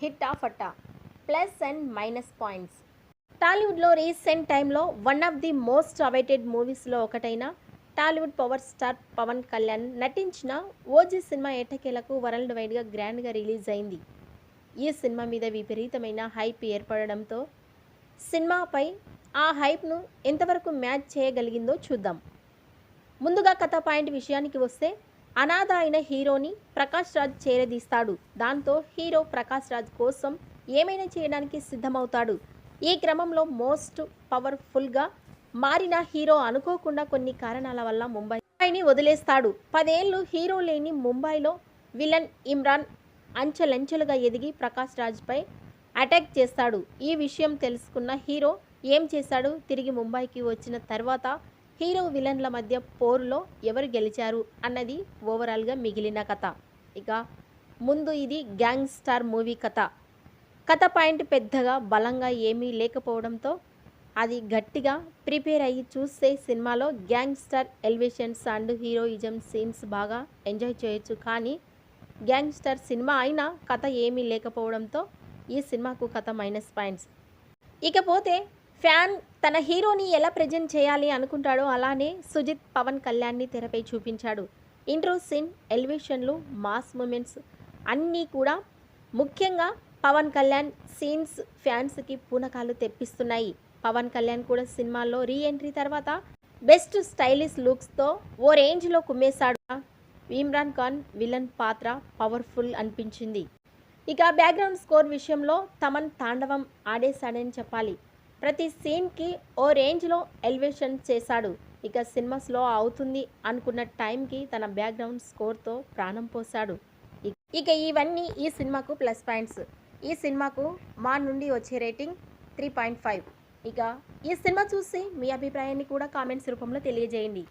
ఫటాఫటా plus and minus points. టాలీవుడ్లో recent టైంలో one of the most awaited మూవీస్లో ఒకటైన Tollywood power star Pawan Kalyan నటించిన ఓజీ సినిమా ఎట్టకేలకు వరల్డ్ వైడ్గా గ్రాండ్గా రిలీజ్ అయింది. ఈ సినిమా మీద విపరీతమైన హైప్ ఏర్పడడంతో సినిమాపై ఆ హైప్ను ఎంతవరకు మ్యాచ్ చేయగలిగిందో చూద్దాం. ముందుగా కథ పాయింట్ విషయానికి వస్తే అనాథ అయిన హీరోని ప్రకాష్ రాజ్ చేరదీస్తాడు. దాంతో హీరో ప్రకాష్ రాజ్ కోసం ఏమైనా చేయడానికి సిద్ధమవుతాడు. ఈ క్రమంలో మోస్ట్ పవర్ఫుల్గా మారిన హీరో అనుకోకుండా కొన్ని కారణాల వల్ల ముంబైని వదిలేస్తాడు. పదేళ్ళు హీరో లేని ముంబైలో విలన్ ఇమ్రాన్ అంచెలంచెలుగా ఎదిగి ప్రకాష్ రాజ్పై అటాక్ చేస్తాడు. ఈ విషయం తెలుసుకున్న హీరో ఏం చేశాడు? తిరిగి ముంబైకి వచ్చిన తర్వాత హీరో విలన్ల మధ్య పోరులో ఎవరు గెలిచారు అన్నది ఓవరాల్గా మిగిలిన కథ. ఇక ముందు ఇది గ్యాంగ్ స్టార్ మూవీ కథ. కథ పాయింట్ పెద్దగా బలంగా ఏమీ లేకపోవడంతో అది గట్టిగా ప్రిపేర్ అయ్యి చూస్తే సినిమాలో gangster elevations and heroism scenes బాగా ఎంజాయ్ చేయొచ్చు. కానీ గ్యాంగ్ స్టార్ సినిమా అయినా కథ ఏమీ లేకపోవడంతో ఈ సినిమాకు కథ మైనస్ పాయింట్స్. ఇకపోతే ఫ్యాన్ తన హీరోని ఎలా ప్రజెంట్ చేయాలి అనుకుంటాడో అలానే సుజిత్ పవన్ కళ్యాణ్ని తెరపై చూపించాడు. ఇంట్రో సీన్ ఎలివేషన్లు మాస్ మూమెంట్స్ అన్నీ కూడా ముఖ్యంగా పవన్ కళ్యాణ్ సీన్స్ ఫ్యాన్స్కి పూనకాలు తెప్పిస్తున్నాయి. పవన్ కళ్యాణ్ కూడా సినిమాల్లో రీ ఎంట్రీ తర్వాత బెస్ట్ స్టైలిష్ లుక్స్తో ఓ రేంజ్లో కుమ్మేశాడు. ఇమ్రాన్ ఖాన్ విలన్ పాత్ర పవర్ఫుల్ అనిపించింది. ఇక బ్యాక్గ్రౌండ్ స్కోర్ విషయంలో తమన్ తాండవం ఆడేశాడని చెప్పాలి. ప్రతి సీన్కి ఓ రేంజ్లో ఎలివేషన్ చేశాడు. ఇక సినిమా స్లో అవుతుంది అనుకున్న టైంకి తన బ్యాక్గ్రౌండ్ స్కోర్తో ప్రాణం పోశాడు. ఇక ఇవన్నీ ఈ సినిమాకు ప్లస్ పాయింట్స్. ఈ సినిమాకు మా నుండి వచ్చే రేటింగ్ త్రీ పాయింట్ ఫైవ్. ఇక ఈ సినిమా చూసి మీ అభిప్రాయాన్ని కూడా కామెంట్స్ రూపంలో తెలియజేయండి.